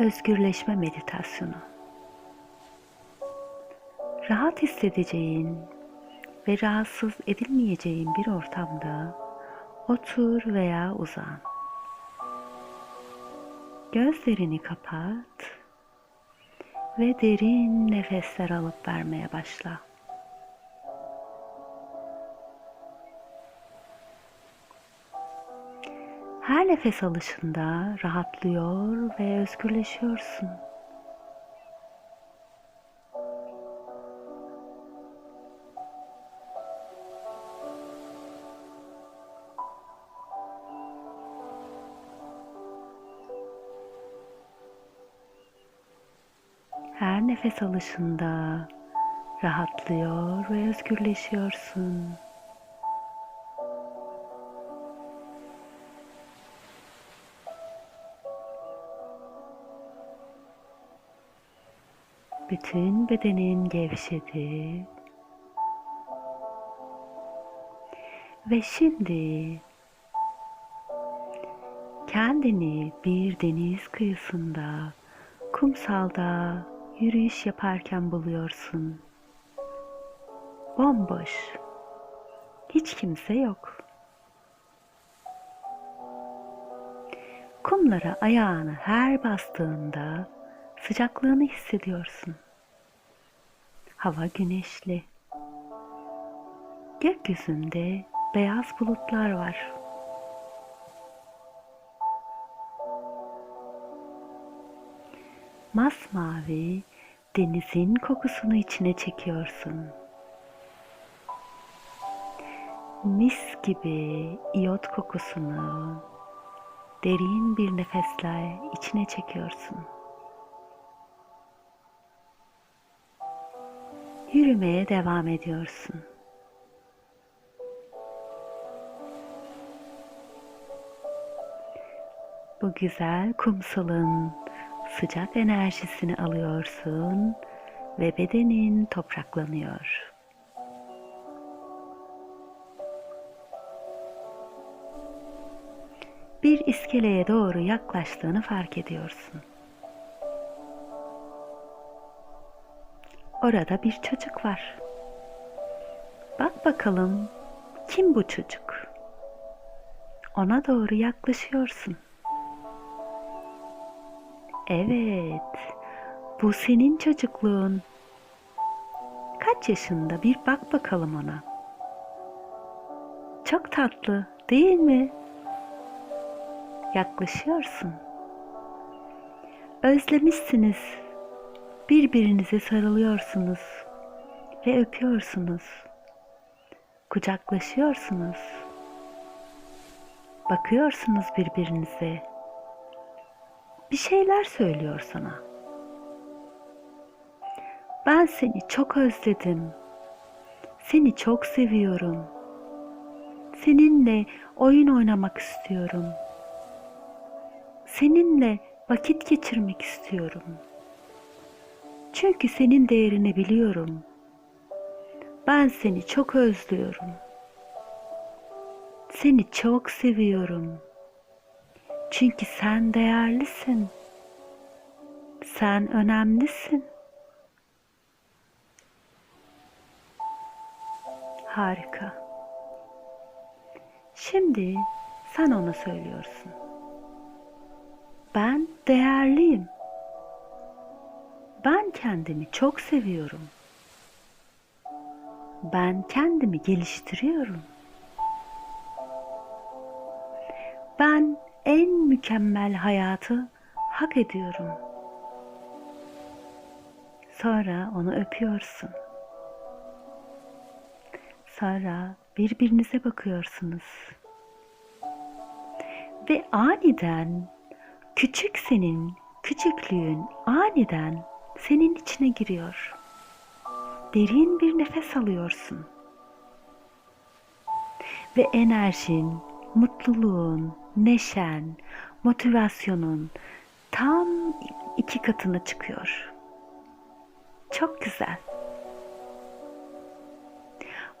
Özgürleşme meditasyonu. Rahat hissedeceğin ve rahatsız edilmeyeceğin bir ortamda otur veya uzan. Gözlerini kapat ve derin nefesler alıp vermeye başla. Her nefes alışında rahatlıyor ve özgürleşiyorsun. Her nefes alışında rahatlıyor ve özgürleşiyorsun. Bütün bedenin gevşedi. Ve şimdi kendini bir deniz kıyısında, kumsalda yürüyüş yaparken buluyorsun. Bomboş. Hiç kimse yok. Kumlara ayağını her bastığında sıcaklığını hissediyorsun. Hava güneşli. Gökyüzünde beyaz bulutlar var. Masmavi denizin kokusunu içine çekiyorsun. Mis gibi iyot kokusunu derin bir nefesle içine çekiyorsun. Yürümeye devam ediyorsun. Bu güzel kumsalın sıcak enerjisini alıyorsun ve bedenin topraklanıyor. Bir iskeleye doğru yaklaştığını fark ediyorsun. Orada bir çocuk var. Bak bakalım kim bu çocuk? Ona doğru yaklaşıyorsun. Evet, bu senin çocukluğun. Kaç yaşında bir bak bakalım ona. Çok tatlı, değil mi? Yaklaşıyorsun. Özlemişsiniz. Birbirinize sarılıyorsunuz ve öpüyorsunuz. Kucaklaşıyorsunuz. Bakıyorsunuz birbirinize bir şeyler söylüyor sana. Ben seni çok özledim. Seni çok seviyorum. Seninle oyun oynamak istiyorum. Seninle vakit geçirmek istiyorum. Çünkü senin değerini biliyorum. Ben seni çok özlüyorum. Seni çok seviyorum.'' Çünkü sen değerlisin. Sen önemlisin. Harika. Şimdi sen ona söylüyorsun. Ben değerliyim. Kendimi çok seviyorum. Ben kendimi geliştiriyorum. Ben en mükemmel hayatı hak ediyorum. Sonra onu öpüyorsun. Sonra birbirinize bakıyorsunuz. Ve aniden küçük senin küçüklüğün aniden senin içine giriyor. Derin bir nefes alıyorsun. Ve enerjin, mutluluğun, neşen, motivasyonun tam iki katına çıkıyor. Çok güzel.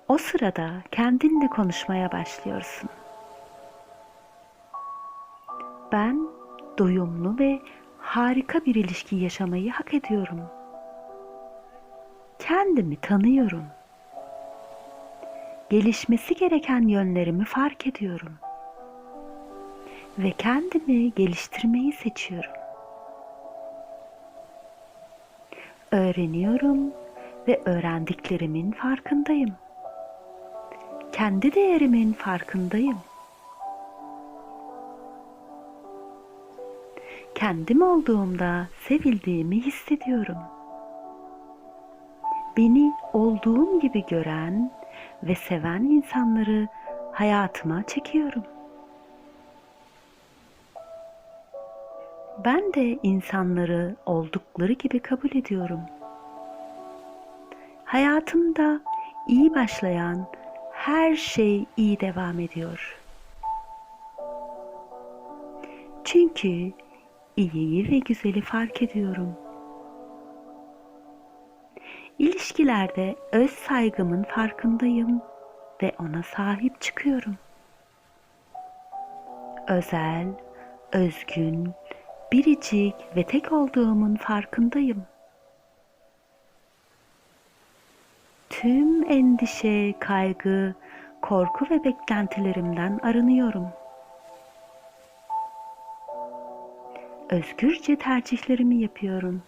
O sırada kendinle konuşmaya başlıyorsun. Ben doyumlu ve harika bir ilişki yaşamayı hak ediyorum. Kendimi tanıyorum. Gelişmesi gereken yönlerimi fark ediyorum. Ve kendimi geliştirmeyi seçiyorum. Öğreniyorum ve öğrendiklerimin farkındayım. Kendi değerimin farkındayım. Kendim olduğumda sevildiğimi hissediyorum. Beni olduğum gibi gören ve seven insanları hayatıma çekiyorum. Ben de insanları oldukları gibi kabul ediyorum. Hayatımda iyi başlayan her şey iyi devam ediyor. Çünkü iyiyi ve güzeli fark ediyorum. İlişkilerde öz saygımın farkındayım ve ona sahip çıkıyorum. Özel, özgün, biricik ve tek olduğumun farkındayım. Tüm endişe, kaygı, korku ve beklentilerimden arınıyorum. Özgürce tercihlerimi yapıyorum.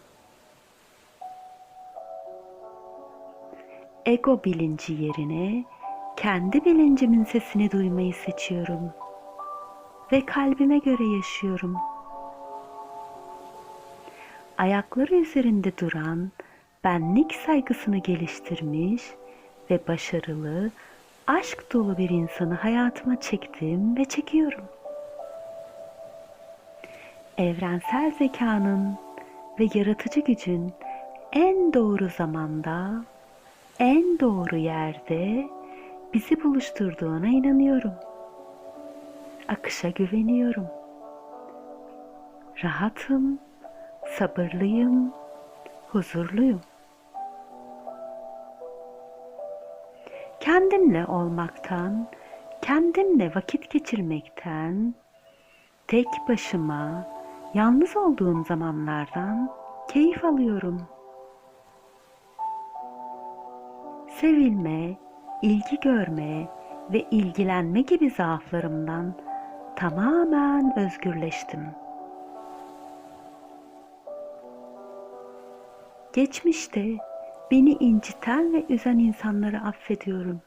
Ego bilinci yerine kendi bilincimin sesini duymayı seçiyorum ve kalbime göre yaşıyorum. Ayakları üzerinde duran benlik saygısını geliştirmiş ve başarılı, aşk dolu bir insanı hayatıma çektim ve çekiyorum. Evrensel zekanın ve yaratıcı gücün en doğru zamanda, en doğru yerde bizi buluşturduğuna inanıyorum. Akışa güveniyorum. Rahatım, sabırlıyım, huzurluyum. Kendimle olmaktan, kendimle vakit geçirmekten, tek başıma, yalnız olduğum zamanlardan keyif alıyorum. Sevilme, ilgi görme ve ilgilenme gibi zaaflarımdan tamamen özgürleştim. Geçmişte beni inciten ve üzen insanları affediyorum.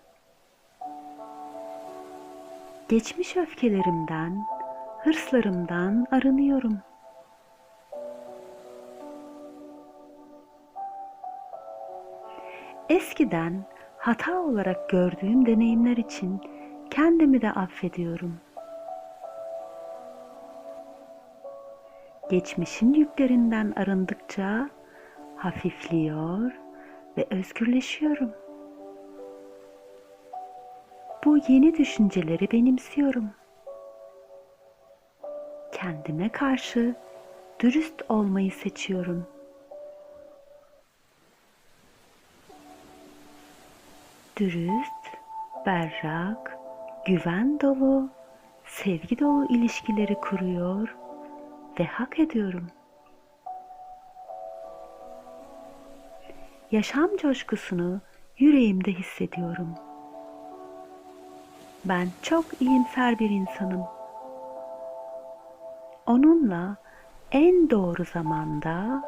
Geçmiş öfkelerimden, hırslarımdan arınıyorum. Eskiden hata olarak gördüğüm deneyimler için kendimi de affediyorum. Geçmişin yüklerinden arındıkça hafifliyor ve özgürleşiyorum. Bu yeni düşünceleri benimsiyorum. Kendime karşı dürüst olmayı seçiyorum. Dürüst, berrak, güven dolu, sevgi dolu ilişkileri kuruyor ve hak ediyorum. Yaşam coşkusunu yüreğimde hissediyorum. Ben çok iyimser bir insanım. Onunla en doğru zamanda,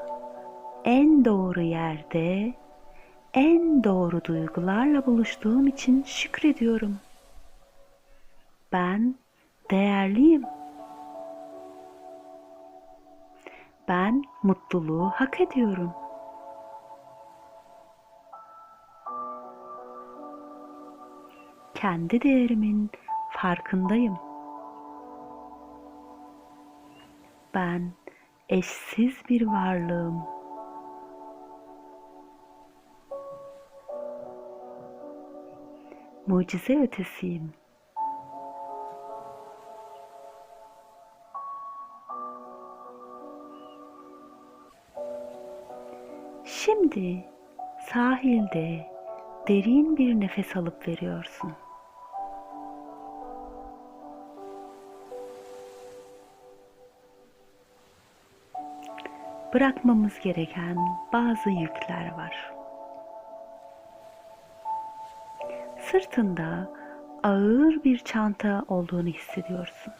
en doğru yerde, en doğru duygularla buluştuğum için şükrediyorum. Ben değerliyim. Ben mutluluğu hak ediyorum. Kendi değerimin farkındayım. Ben eşsiz bir varlığım. Mucize ötesiyim. Şimdi sahilde derin bir nefes alıp veriyorsun. bırakmamız gereken bazı yükler var. Sırtında ağır bir çanta olduğunu hissediyorsun.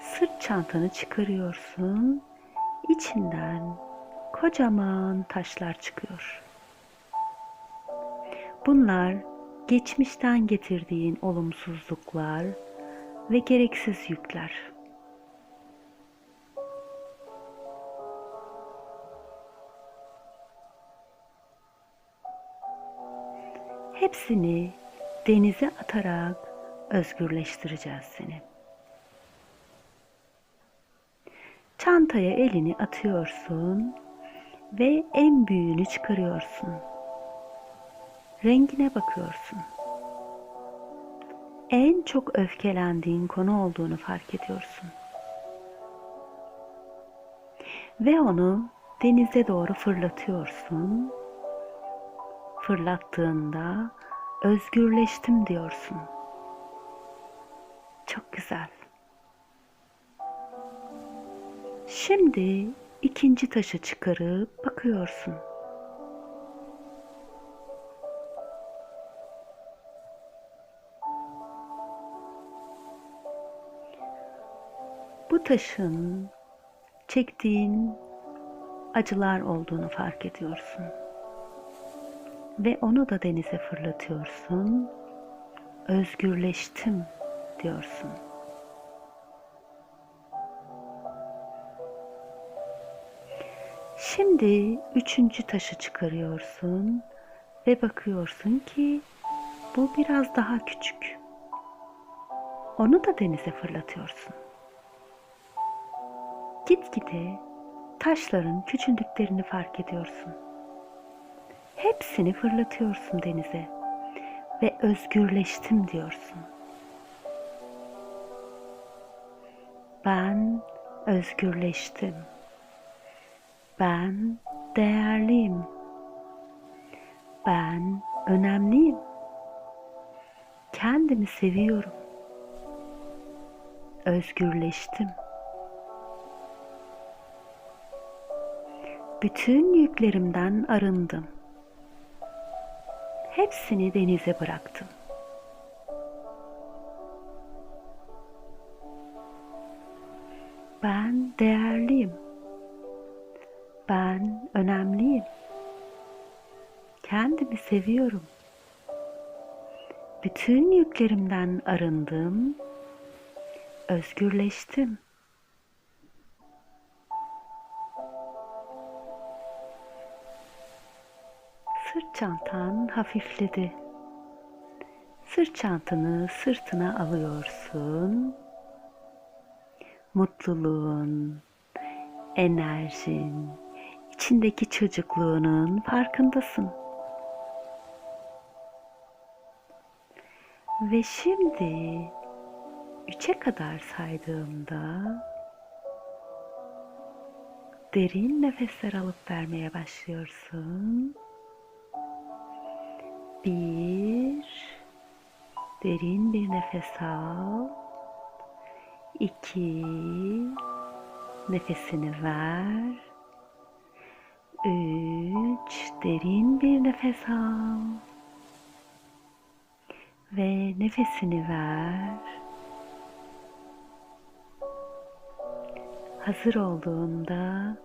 Sırt çantanı çıkarıyorsun. İçinden kocaman taşlar çıkıyor. Bunlar geçmişten getirdiğin olumsuzluklar ve gereksiz yükler. Hepsini denize atarak özgürleştireceğiz seni. Çantaya elini atıyorsun ve en büyüğünü çıkarıyorsun. Rengine bakıyorsun. En çok öfkelendiğin konu olduğunu fark ediyorsun. Ve onu denize doğru fırlatıyorsun. Fırlattığında özgürleştim diyorsun. Çok güzel. Şimdi ikinci taşı çıkarıp bakıyorsun. Bu taşın çektiğin acılar olduğunu fark ediyorsun. Ve onu da denize fırlatıyorsun. Özgürleştim diyorsun. Şimdi üçüncü taşı çıkarıyorsun ve bakıyorsun ki bu biraz daha küçük. Onu da denize fırlatıyorsun. Gitgide taşların küçüldüklerini fark ediyorsun. Hepsini fırlatıyorsun denize ve özgürleştim diyorsun. Ben özgürleştim. Ben değerliyim. Ben önemliyim. Kendimi seviyorum. Özgürleştim. Bütün yüklerimden arındım. Hepsini denize bıraktım. Ben değerliyim. Ben önemliyim. Kendimi seviyorum. Bütün yüklerimden arındım. Özgürleştim. Çantan hafifledi. Sırt çantanı sırtına alıyorsun. Mutluluğun, enerjin, içindeki çocukluğunun farkındasın. Ve şimdi üçe kadar saydığımda derin nefesler alıp vermeye başlıyorsun. Bir, derin bir nefes al. İki, nefesini ver. Üç, derin bir nefes al. Ve nefesini ver. Hazır olduğunda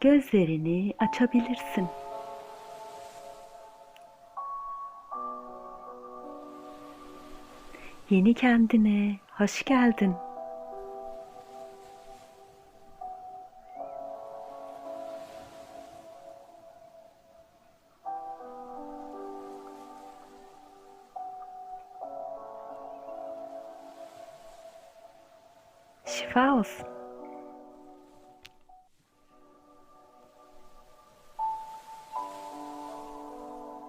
gözlerini açabilirsin. Yeni kendine hoş geldin.